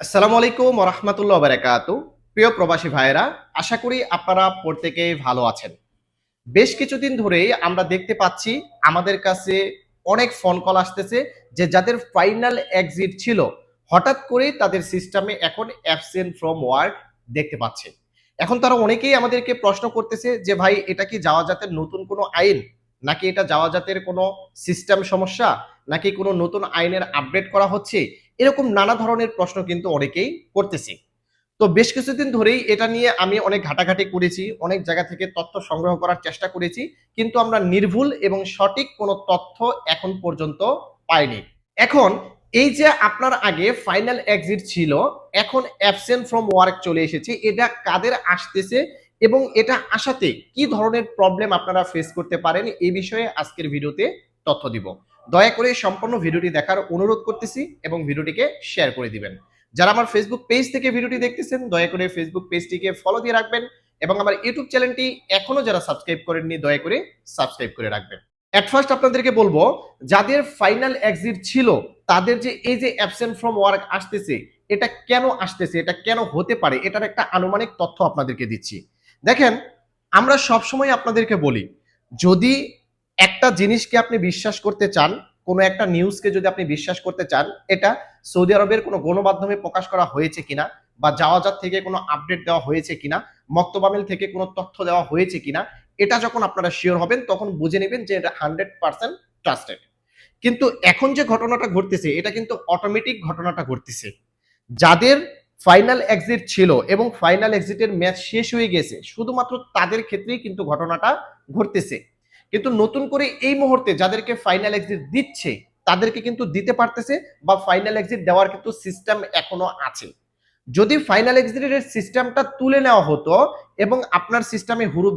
আসসালামু আলাইকুম রহমতুল্লাহ বারাকাতু। প্রিয় প্রবাসী ভাইয়েরা, আশা করি আপনারা প্রত্যেকে ভালো আছেন। বেশ কিছুদিন ধরেই আমরা দেখতে পাচ্ছি আমাদের কাছে অনেক ফোন কল আসতেছে যে যাদের ফাইনাল এক্সিট ছিল, হঠাৎ করেই তাদের সিস্টেমে এখন অ্যাবসেন্ট ফ্রম ওয়ার্ক দেখতে পাচ্ছে। এখন তারা অনেকেই আমাদেরকে প্রশ্ন করতেছে যে, ভাই, এটা কি যাওয়া জাতের নতুন কোনো আইন? নাকি এটা যাওয়া জাতের কোনো সিস্টেম সমস্যা? নাকি কোনো নতুন আইনের আপডেট করা হচ্ছে? এরকম নানা ধরনের প্রশ্ন কিন্তু অনেকেই করতেছে। তো বেশ কিছুদিন ধরেই এটা নিয়ে আমি অনেক ঘাটাঘাটি করেছি, অনেক জায়গা থেকে তথ্য সংগ্রহ করার চেষ্টা করেছি, কিন্তু আমরা নির্ভুল এবং সঠিক কোনো তথ্য এখন পর্যন্ত পাইনি। এখন এই যে আপনার আগে ফাইনাল এক্সিট ছিল, এখন অ্যাবসেন্ট ফ্রম ওয়ার্ক চলে এসেছে, এটা কাদের আসতেছে এবং এটা আসাতে কি ধরনের প্রবলেম আপনারা ফেস করতে পারেন এই বিষয়ে আজকের ভিডিওতে তথ্য দিব। দয়া করে সম্পূর্ণ ভিডিওটি দেখার অনুরোধ করতেছি এবং ভিডিওটিকে শেয়ার করে দিবেন। যারা আমার ফেসবুক পেজ থেকে ভিডিওটি দেখতেছেন, দয়া করে ফেসবুক পেজটিকে ফলো দিয়ে রাখবেন এবং আমার ইউটিউব চ্যানেলটি এখনও যারা সাবস্ক্রাইব করেননি, দয়া করে সাবস্ক্রাইব করে রাখবেন। এট ফার্স্ট আপনাদেরকে বলব, যাদের ফাইনাল এক্সিট ছিল, তাদের যে এই যে অ্যাবসেন্ট ফ্রম ওয়ার্ক আসতেছে, এটা কেন আসতেছে, এটা কেন হতে পারে, এটার একটা আনুমানিক তথ্য আপনাদেরকে দিচ্ছি। দেখেন, আমরা সবসময় আপনাদেরকে বলি, যদি একটা জিনিসকে আপনি বিশ্বাস করতে চান, কোনো একটা নিউজকে যদি আপনি বিশ্বাস করতে চান, এটা সৌদি আরবের কোনো গণমাধ্যমে প্রকাশ করা হয়েছে কিনা বা যাওয়াজাত থেকে কোনো আপডেট দেওয়া হয়েছে কিনা মক্তবামিল থেকে কোনো তথ্য দেওয়া হয়েছে কিনা, এটা যখন আপনারা শিওর হবেন, তখন বুঝে নেবেন যে এটা হান্ড্রেড পার্সেন্ট ট্রাস্টেড কিন্তু এখন যে ঘটনাটা ঘটতেছে, এটা কিন্তু অটোমেটিক ঘটনাটা ঘটতেছে। যাদের ফাইনাল এক্সিট ছিল এবং ফাইনাল এক্সিটের ম্যাচ শেষ হয়ে গেছে, শুধুমাত্র তাদের ক্ষেত্রেই কিন্তু ঘটনাটা ঘটতেছে। কিন্তু নতুন করে এই মুহূর্তে যাদেরকে ফাইনাল এক্সিট দিচ্ছে, তাদেরকে কিন্তু দিতে পারতেছে বা ফাইনাল এক্সিট দেওয়ার কিন্তু সিস্টেম এখনও আছে। যদি ফাইনাল এক্সিটের সিস্টেমটা তুলে নেওয়া হতো এবং আপনার সিস্টেমে হুরুপ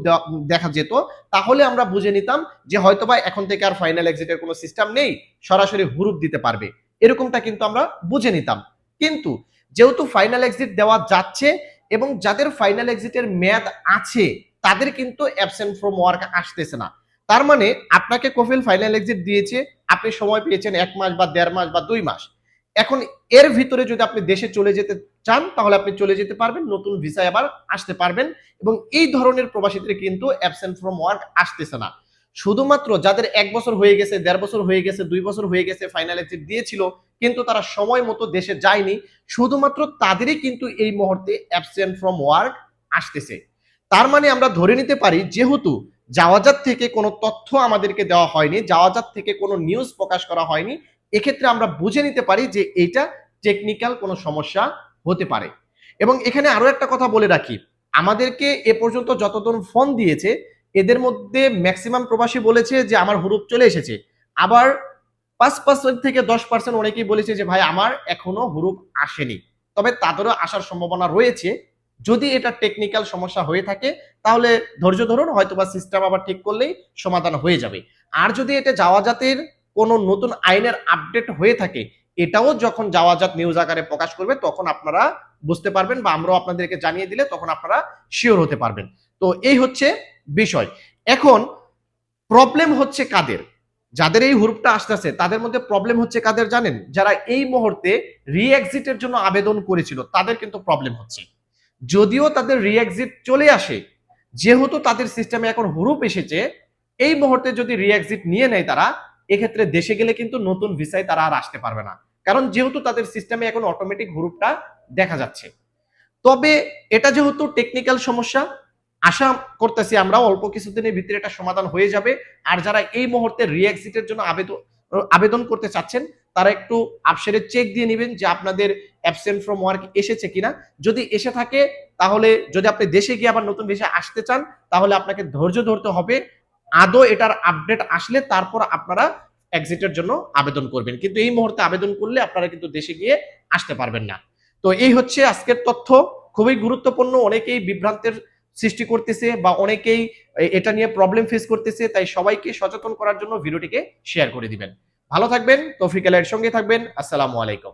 দেখা যেত, তাহলে আমরা বুঝে নিতাম যে হয়তোবা এখন থেকে আর ফাইনাল এক্সিটের কোনো সিস্টেম নেই, সরাসরি হুরুপ দিতে পারবে। এরকমটা কিন্তু আমরা বুঝে নিতাম। কিন্তু যেহেতু ফাইনাল এক্সিট দেওয়া যাচ্ছে এবং যাদের ফাইনাল এক্সিটের মেয়াদ আছে, তাদের কিন্তু অ্যাবসেন্ট ফ্রম ওয়ার্ক আসতেছে না। তার মানে আপনাকে কফিল ফাইনাল এক্সিট দিয়েছে, আপনি সময় পেয়েছেন এক মাস বা দেড় মাস বা দুই মাস। এখন এর ভিতরে যদি আপনি দেশে চলে যেতে চান, তাহলে আপনি চলে যেতে পারবেন, নতুন ভিসায় আবার আসতে পারবেন এবং এই ধরনের প্রবাসীদের কিন্তু অ্যাবসেন্ট ফ্রম ওয়ার্ক আসতেছে না। শুধুমাত্র যাদের এক বছর হয়ে গেছে, দেড় বছর হয়ে গেছে, দুই বছর হয়ে গেছে ফাইনাল এক্সিট দিয়েছিল, কিন্তু তারা সময় মতো দেশে যায়নি, শুধুমাত্র তাদেরই কিন্তু এই মুহূর্তে অ্যাবসেন্ট ফ্রম ওয়ার্ক আসতেছে। তার মানে আমরা ধরে নিতে পারি, যেহেতু যাওয়াজাত থেকে কোনো তথ্য আমাদেরকে দেওয়া হয়নি, যাওয়াজাত থেকে কোনো নিউজ প্রকাশ করা হয়নি। এক্ষেত্রে আমরা বুঝে নিতে পারি যে এটা টেকনিক্যাল কোনো সমস্যা হতে পারে। এবং এখানে আরও একটা কথা বলে রাখি। আমাদেরকে এ পর্যন্ত যতজন ফোন দিয়েছে, এদের মধ্যে ম্যাক্সিমাম প্রবাসী বলেছে যে আমার হুরুপ চলে এসেছে। আবার পাঁচ পার্সেন্ট থেকে দশ পার্সেন্ট অনেকেই বলেছে যে, ভাই, আমার এখনও হুরুপ আসেনি। তবে তাদেরও আসার সম্ভাবনা রয়েছে। যদি এটা টেকনিক্যাল সমস্যা হয়ে থাকে তাহলে ধৈর্য ধরুন, হয়তোবা সিস্টেম আবার ঠিক করলেই সমাধান হয়ে যাবে। আর যদি এটা যাওয়াজাতের কোনো নতুন আইনের আপডেট হয়ে থাকে, এটাও যখন যাওয়াজাত নিউজ আকারে প্রকাশ করবে, তখন আপনারা বুঝতে পারবেন বা আমরাও আপনাদেরকে জানিয়ে দিলে তখন আপনারা শিওর হতে পারবেন। তো এই হচ্ছে বিষয়। এখন প্রবলেম হচ্ছে কাদের? যাদের এই হুরুপটা আসতেছে, তাদের মধ্যে প্রবলেম হচ্ছে কাদের জানেন? যারা এই মুহূর্তে রিএক্সিটের জন্য আবেদন করেছিল, তাদের কিন্তু প্রবলেম হচ্ছে। যদিও তাদের রিএক্সিট চলে আসে যেহেতু তাদের সিস্টেমে এখন হুরুপ এসেছে, এই মুহূর্তে যদি রিএক্সিট নিয়ে নেয় তারা, এক্ষেত্রে দেশে গেলে কিন্তু নতুন ভিসায় তারা আর আসতে পারবে না। কারণ যেহেতু তাদের সিস্টেমে এখন অটোমেটিক হুরুপটা দেখা যাচ্ছে। তবে এটা যেহেতু টেকনিক্যাল সমস্যা, আশা করতেছি আমরা অল্প কিছুদিনের ভিতরে এটা সমাধান হয়ে যাবে। আর যারা এই মুহূর্তে রিএক্সিটের জন্য আবেদন আবেদন করতে চাচ্ছেন তারা একটু আপসেরে চেক দিয়ে নেবেন যে আপনাদের অ্যাবসেন্ট ফ্রম ওয়ার্ক এসেছে কিনা। যদি এসে থাকে, তাহলে যদি আপনি দেশে গিয়ে আবার নতুন দেশে আসতে চান, তাহলে আপনাকে ধৈর্য ধরতে হবে। আদৌ এটার আপডেট আসলে তারপর আপনারা এক্সিটের জন্য আবেদন করবেন। কিন্তু এই মুহূর্তে আবেদন করলে আপনারা কিন্তু দেশে গিয়ে আসতে পারবেন না। তো এই হচ্ছে আজকের তথ্য। খুবই গুরুত্বপূর্ণ। অনেকেই বিভ্রান্তের সৃষ্টি করতেছে বা অনেকেই এটা নিয়ে প্রবলেম ফেস করতেছে। তাই সবাইকে সচেতন করার জন্য ভিডিওটিকে শেয়ার করে দিবেন। ভালো থাকবেন তৌফিক আলের সঙ্গে থাকবেন আসসালামু আলাইকুম।